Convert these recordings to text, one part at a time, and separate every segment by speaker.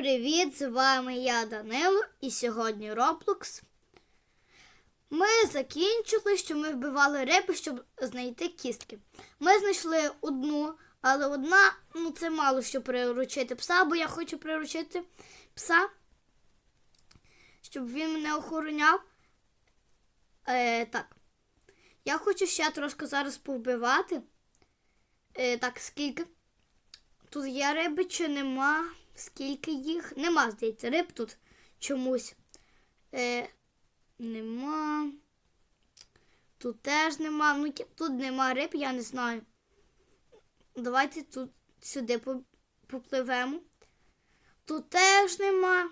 Speaker 1: привіт! З вами я Данило і сьогодні Роблокс. Ми закінчили, що ми вбивали риби, щоб знайти кістки. Ми знайшли одну, але одна, ну це мало що приручити пса, бо я хочу приручити пса, щоб він мене охороняв. Е, так. Я хочу ще трошки зараз повбивати. Е, так, скільки? Тут є риби чи нема? Скільки їх? Нема, здається, риб тут чомусь. Е, нема. Тут теж нема. Ну, тут нема риб, я не знаю. Давайте тут сюди попливемо. Тут теж нема.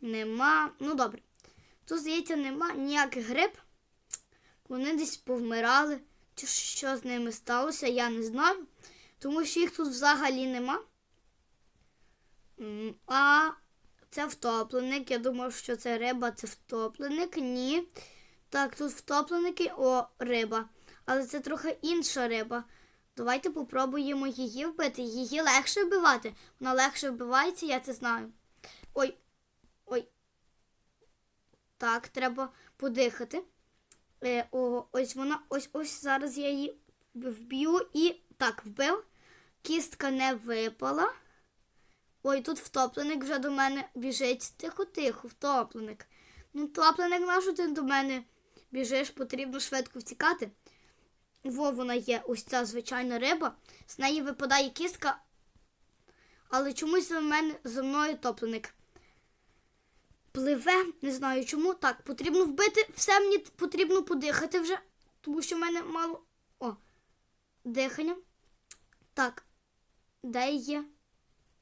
Speaker 1: Нема. Ну добре. Тут, здається, нема ніяких риб. Вони десь повмирали. Чи що з ними сталося, я не знаю. Тому що їх тут взагалі нема. А це втопленик. Я думав, що це риба, це втопленик. Ні. Так, тут втопленики, о, риба. Але це трохи інша риба. Давайте попробуємо її вбити. Її легше вбивати. Вона легше вбивається, я це знаю. Ой. Ой. Так, треба подихати. Е, о, ось вона, ось ось зараз я її вб'ю і так, вбив. Кістка не випала. Ой, тут втопленик вже до мене біжить. Тихо-тихо, втопленик. Ну, втопленик, нащо ти до мене біжиш, потрібно швидко втікати. Во вона є ось ця звичайна риба. З неї випадає кістка. Але чомусь за мене за мною топленик. Пливе, не знаю чому. Так, потрібно вбити. Все мені потрібно подихати вже, тому що в мене мало. О, дихання. Так, де є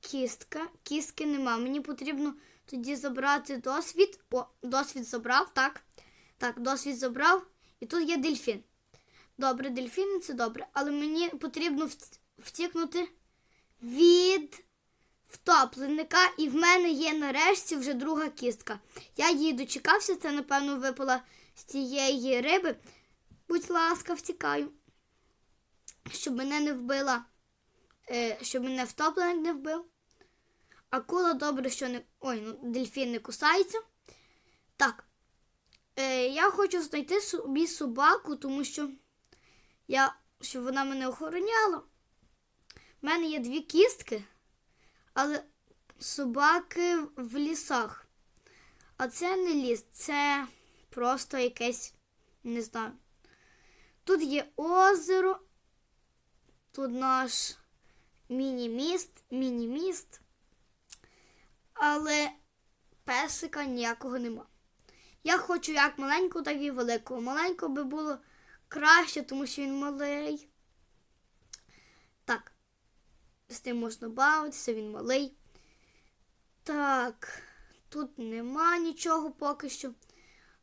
Speaker 1: кістка? Кістки нема. Мені потрібно тоді забрати досвід. О, досвід забрав, так. Так, досвід забрав. І тут є дельфін. Добре, дельфіни це добре. Але мені потрібно вт- втікнути від втопленика, і в мене є нарешті вже друга кістка. Я її дочекався, це, напевно, випала з цієї риби. Будь ласка, втікаю. Щоб мене не вбила, е, щоб мене втопленик не вбив. Акула добре, що не. Ой, ну дельфін не кусається. Так. Е, я хочу знайти собі собаку, тому що я, щоб вона мене охороняла. У мене є дві кістки, але собаки в лісах. А це не ліс, це просто якесь, не знаю. Тут є озеро, тут наш міні-міст, міні-міст, але песика ніякого нема. Я хочу як маленького, так і великого. Маленького би було краще, тому що він малий. Так, з ним можна бавитися, він малий. Так, тут нема нічого поки що.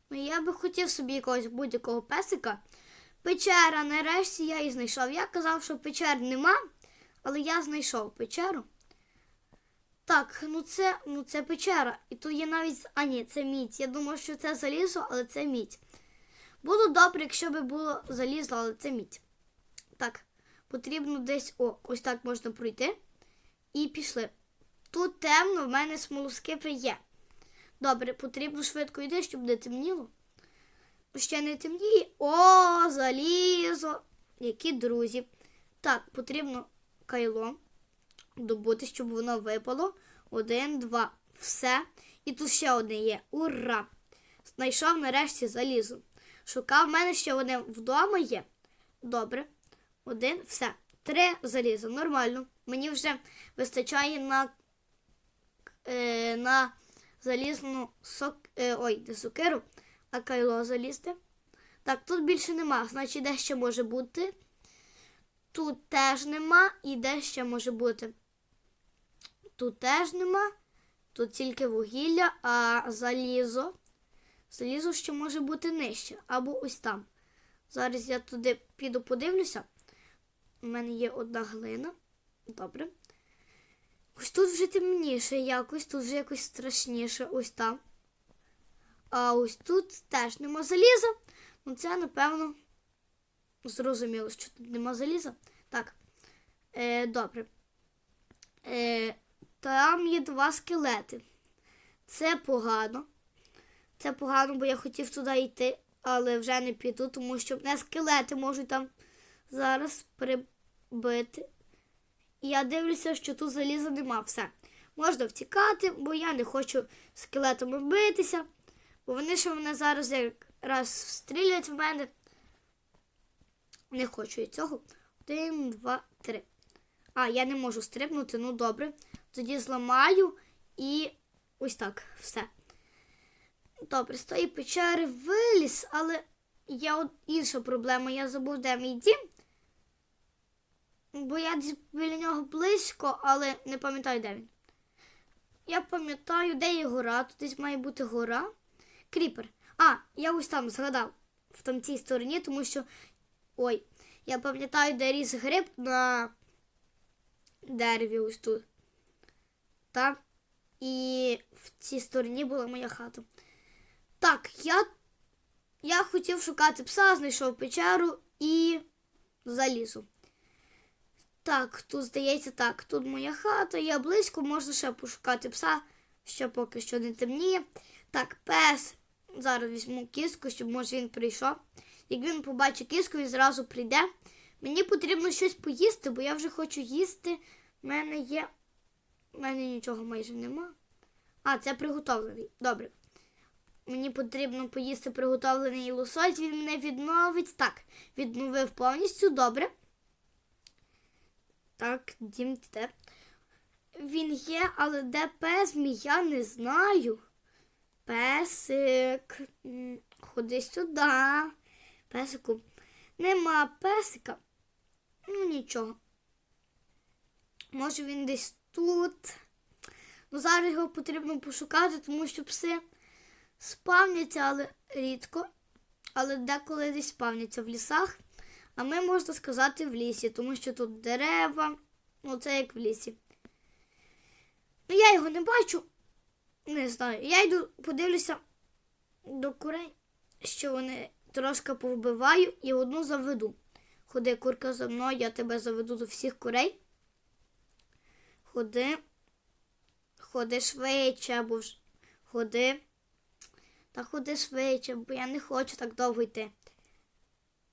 Speaker 1: Ну, я би хотів собі якогось будь-якого песика. Печера, нарешті я її знайшов. Я казав, що печер нема, але я знайшов печеру. Так, ну це, ну це печера. І тут є навіть. А ні, це мідь. Я думав, що це залізо, але це мідь. Було добре, якщо би було залізо, але це мідь. Так, потрібно десь. О, ось так можна пройти. І пішли. Тут темно, в мене смолоскипи є. Добре, потрібно швидко йти, щоб не темніло. Ще не темніє. О, залізо. Які друзі. Так, потрібно кайло добути, щоб воно випало. Один, два. Все. І тут ще одне є. Ура! Знайшов нарешті залізо. Шукав в мене ще одне вдома є. Добре. Один, все. Три заліза. Нормально. Мені вже вистачає на, е, на залізну сок. Е, ой, не сокиру, а кайло залізти. Так, тут більше нема. Значить, де ще може бути. Тут теж нема і де ще може бути. Тут теж нема. Тут тільки вугілля, а залізо. Залізо ще може бути нижче. Або ось там. Зараз я туди піду подивлюся. У мене є одна глина. Добре. Ось тут вже темніше якось, тут вже якось страшніше, ось там. А ось тут теж нема заліза. Ну це, напевно, зрозуміло, що тут нема заліза. Так. Е, добре. Е, там є два скелети. Це погано. Це погано, бо я хотів туди йти, але вже не піду, тому що мене скелети можуть там зараз прибити. І я дивлюся, що тут заліза нема. Все. Можна втікати, бо я не хочу скелетами битися. Бо вони ще мене зараз якраз стрілять в мене. Не хочу я цього. Один, два, три. А, я не можу стрибнути, ну добре. Тоді зламаю і ось так, все. Добре, з тої печери виліз, але є інша проблема. Я забув, де мій дім. Бо я біля нього близько, але не пам'ятаю, де він. Я пам'ятаю, де є гора. Тут десь має бути гора. Кріпер. А, я ось там згадав в там цій стороні, тому що. Ой, я пам'ятаю, де ріс гриб на дереві ось тут. Так. І в цій стороні була моя хата. Так, я, я хотів шукати пса, знайшов печеру і залізу. Так, тут здається так, тут моя хата, я близько, можна ще пошукати пса, ще поки що не темніє. Так, пес. Зараз візьму кіску, щоб може він прийшов. Як він побачить кіску, він зразу прийде. Мені потрібно щось поїсти, бо я вже хочу їсти. У мене є. У мене нічого майже нема. А, це приготовлений. Добре. Мені потрібно поїсти приготовлений лосось, він мене відновить. Так, відновив повністю, добре. Так, дім де. Він є, але де пес я не знаю. Песик, ходи сюди. Песику. Нема песика. Ну нічого. Може він десь тут. Ну, зараз його потрібно пошукати, тому що пси спавняться, але рідко. Але деколи десь спавняться в лісах. А ми, можна сказати, в лісі, тому що тут дерева. Ну, це як в лісі. Ну, я його не бачу. Не знаю. Я йду подивлюся до курей, що вони трошки повбиваю і одну заведу. Ходи, курка за мною, я тебе заведу до всіх курей. Ходи. Ходи швидше, або ходи. Та ходи швидше, бо я не хочу так довго йти.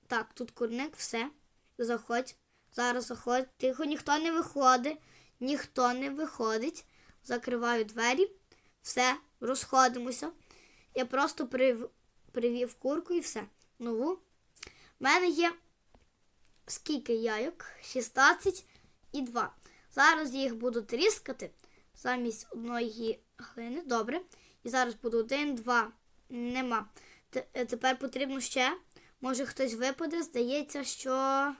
Speaker 1: Так, тут курник, все. Заходь. Зараз заходь. Тихо, ніхто не виходить. Ніхто не виходить. Закриваю двері. Все, розходимося. Я просто прив... привів курку і все. Нову. У мене є скільки яйок? 16 і 2. Зараз їх буду тріскати замість одної глини. Добре. І зараз буду один, два. Нема. Е, Тепер потрібно ще. Може хтось випаде. Здається, що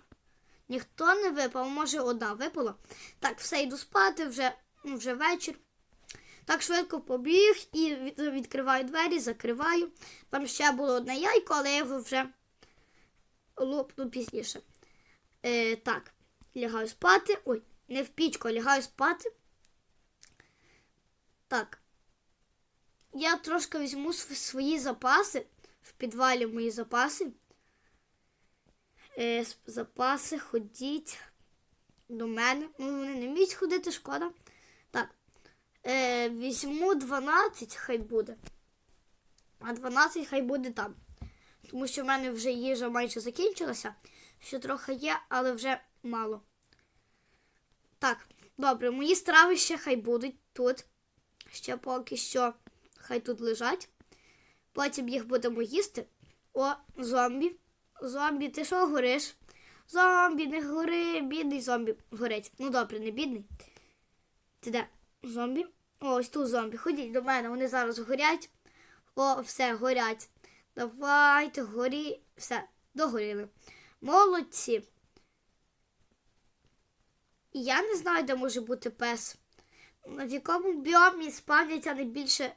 Speaker 1: ніхто не випав, може одна випала. Так, все йду спати, вже, ну, вже вечір. Так швидко побіг і відкриваю двері, закриваю. Там ще було одне яйко, але я його вже лопну пізніше. Е, так, лягаю спати. Ой, не в пічку, а лягаю спати. Так. Я трошки візьму свої запаси. В підвалі мої запаси. Е, запаси, ходіть до мене. Ну, вони не вміють ходити, шкода. Так. Е, візьму 12, хай буде. А 12 хай буде там. Тому що в мене вже їжа майже закінчилася. Ще трохи є, але вже мало. Так, добре, мої страви ще хай будуть тут. Ще поки що хай тут лежать. Потім їх будемо їсти. О, зомбі. Зомбі, ти що гориш? Зомбі, не гори, бідний зомбі горить. Ну добре, не бідний. Ти де? Зомбі? О, ось тут зомбі. Ходіть до мене, вони зараз горять. О, все, горять. Давайте, горі. Все, догоріли. Молодці. І Я не знаю, де може бути пес. В якому біомі спавняться найбільше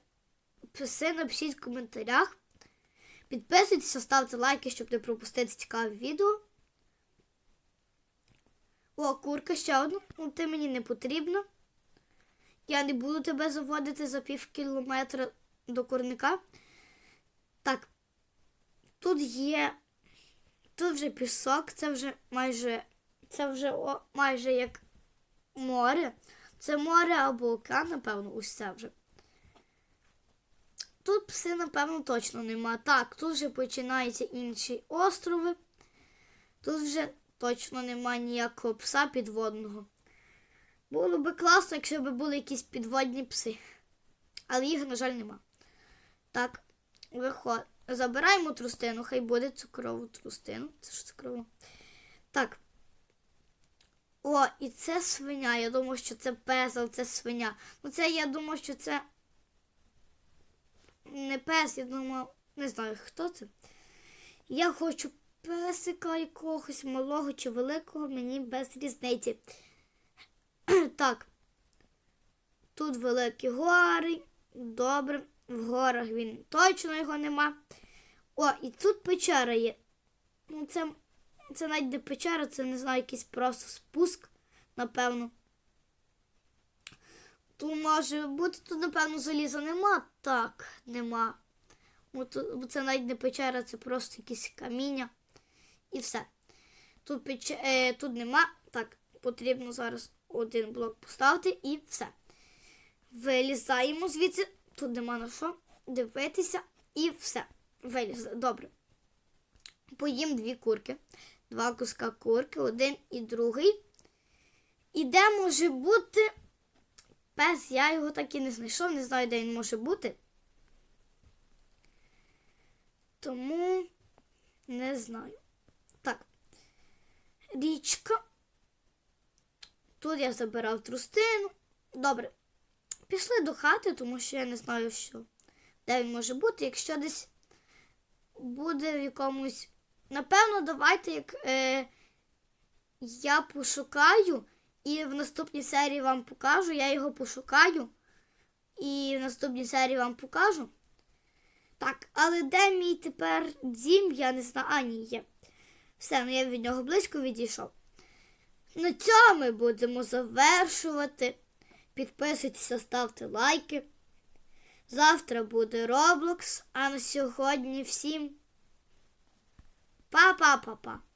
Speaker 1: пси, напишіть в коментарях. Підписуйтесь, ставте лайки, щоб не пропустити цікаве відео. О, курка ще одна. Ну, ти мені не потрібна. Я не буду тебе заводити за пів кілометра до курника. Так, тут є. Тут вже пісок, це вже майже. Це вже о, майже як море. Це море або океан, напевно, ось це вже. Тут пси, напевно, точно нема. Так, тут вже починаються інші острови. Тут вже точно нема ніякого пса підводного. Було би класно, якщо б були якісь підводні пси. Але їх, на жаль, нема. Так, виход. Забираємо трустину, хай буде цукрову трустину. Це ж цукрово. Так. О, і це свиня. Я думаю, що це пес, але це свиня. Ну, це я думаю, що це не пес, я думав, не знаю, хто це. Я хочу песика якогось малого чи великого, мені без різниці. Так. Тут великі гори. Добре. В горах він точно його нема. О, і тут печера є. Ну, це, це навіть не печера, це не знаю, якийсь просто спуск, напевно. Тут може бути, тут, напевно, заліза нема. Так, нема. Бо це навіть не печера, це просто якісь каміння. І все. Тут, печ... е, тут нема. Так, потрібно зараз один блок поставити і все. Вилізаємо звідси. Тут нема на що дивитися і все. Вилізли. Добре. Поїм дві курки. Два куска курки, один і другий. І де може бути пес? Я його так і не знайшов, не знаю, де він може бути. Тому не знаю. Так. Річка. Тут я забирав трустину. Добре. Пішли до хати, тому що я не знаю, що, де він може бути. Якщо десь буде в якомусь. Напевно, давайте, як е, я пошукаю, і в наступній серії вам покажу. Я його пошукаю. І в наступній серії вам покажу. Так, але де мій тепер дім, я не знаю. А, ні, є. Все, ну я від нього близько відійшов. На цьому ми будемо завершувати. Підписуйтеся, ставте лайки. Завтра буде Roblox, а на сьогодні всім 爸爸，爸爸。